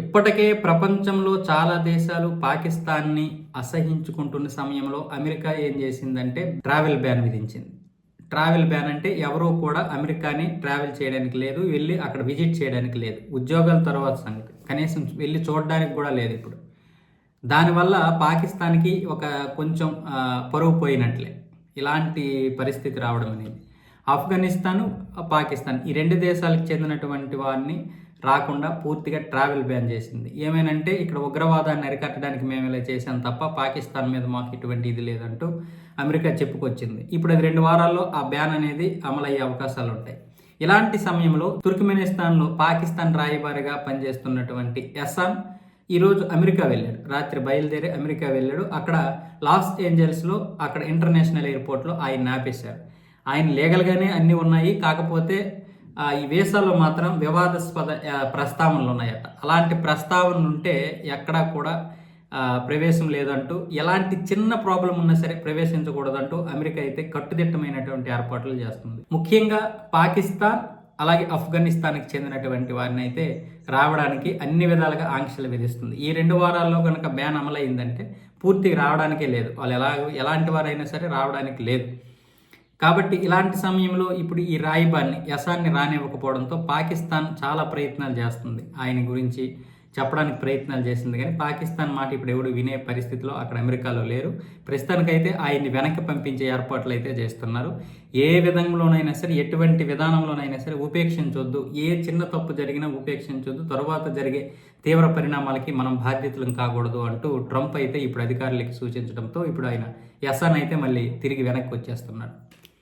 ఇప్పటికే ప్రపంచంలో చాలా దేశాలు పాకిస్తాన్ని అసహించుకుంటున్న సమయంలో అమెరికా ఏం చేసిందంటే ట్రావెల్ బ్యాన్ విధించింది. ట్రావెల్ బ్యాన్ అంటే ఎవరూ కూడా అమెరికాని ట్రావెల్ చేయడానికి లేదు వెళ్ళి అక్కడ విజిట్ చేయడానికి లేదు. ఉద్యోగాల తర్వాత సంగతి. కనీసం వెళ్ళి చూడడానికి కూడా లేదు ఇప్పుడు. దానివల్ల పాకిస్తాన్కి ఒక కొంచెం పరువు పోయినట్లే. ఇలాంటి పరిస్థితి రావడం అనేది. ఆఫ్ఘనిస్తాను పాకిస్తాన్ ఈ రెండు దేశాలకు చెందినటువంటి వారిని రాకుండా పూర్తిగా ట్రావెల్ బ్యాన్ చేసింది. ఏమేనంటే ఇక్కడ ఉగ్రవాదాన్ని అరికట్టడానికి మేము ఇలా చేశాం తప్ప పాకిస్తాన్ మీద మాకు ఎటువంటి ఇది లేదంటూ అమెరికా చెప్పుకొచ్చింది. ఇప్పుడు అది రెండు వారాల్లో ఆ బ్యాన్ అనేది అమలయ్యే అవకాశాలు ఉంటాయి. ఇలాంటి సమయంలో తుర్క్మెనిస్తాన్లో పాకిస్తాన్ రాయబారిగా పనిచేస్తున్నటువంటి ఎసాన్ ఈరోజు అమెరికా వెళ్ళాడు. రాత్రి బయలుదేరి అమెరికా వెళ్ళాడు. అక్కడ లాస్ ఏంజల్స్లో అక్కడ ఇంటర్నేషనల్ ఎయిర్పోర్ట్లో ఆయన ఆపేశారు. ఆయన లీగల్గానే అన్నీ ఉన్నాయి. కాకపోతే ఈ వీసాలో మాత్రం వివాదాస్పద ప్రస్తావనలు ఉన్నాయట. అలాంటి ప్రస్తావనలు ఉంటే ఎక్కడా కూడా ప్రవేశం లేదంటూ ఎలాంటి చిన్న ప్రాబ్లం ఉన్నా సరే ప్రవేశించకూడదంటూ అమెరికా అయితే కట్టుదిట్టమైనటువంటి ఏర్పాట్లు చేస్తుంది. ముఖ్యంగా పాకిస్తాన్ అలాగే ఆఫ్ఘనిస్తాన్కి చెందినటువంటి వారిని అయితే రావడానికి అన్ని విధాలుగా ఆంక్షలు విధిస్తుంది. ఈ రెండు వారాల్లో కనుక బ్యాన్ అమలైందంటే పూర్తిగా రావడానికే లేదు. వాళ్ళు ఎలా ఎలాంటి వారైనా సరే రావడానికి లేదు. కాబట్టి ఇలాంటి సమయంలో ఇప్పుడు ఈ రాయిబాన్ని యసాన్ని రానివ్వకపోవడంతో పాకిస్తాన్ చాలా ప్రయత్నాలు చేస్తుంది. ఆయన గురించి చెప్పడానికి ప్రయత్నాలు చేసింది కానీ పాకిస్తాన్ మాట ఇప్పుడు ఎవడు వినే పరిస్థితిలో అక్కడ అమెరికాలో లేరు. ప్రస్తుతానికైతే ఆయన్ని వెనక్కి పంపించే ఏర్పాట్లు అయితే చేస్తున్నారు. ఏ విధంలోనైనా సరే ఎటువంటి విధానంలోనైనా సరే ఉపేక్షించొద్దు ఏ చిన్న తప్పు జరిగినా ఉపేక్షించొద్దు తర్వాత జరిగే తీవ్ర పరిణామాలకి మనం బాధ్యతలు కాకూడదు అంటూ ట్రంప్ అయితే ఇప్పుడు అధికారులకి సూచించడంతో ఇప్పుడు ఆయన యసాన్ అయితే మళ్ళీ తిరిగి వెనక్కి వచ్చేస్తున్నాడు.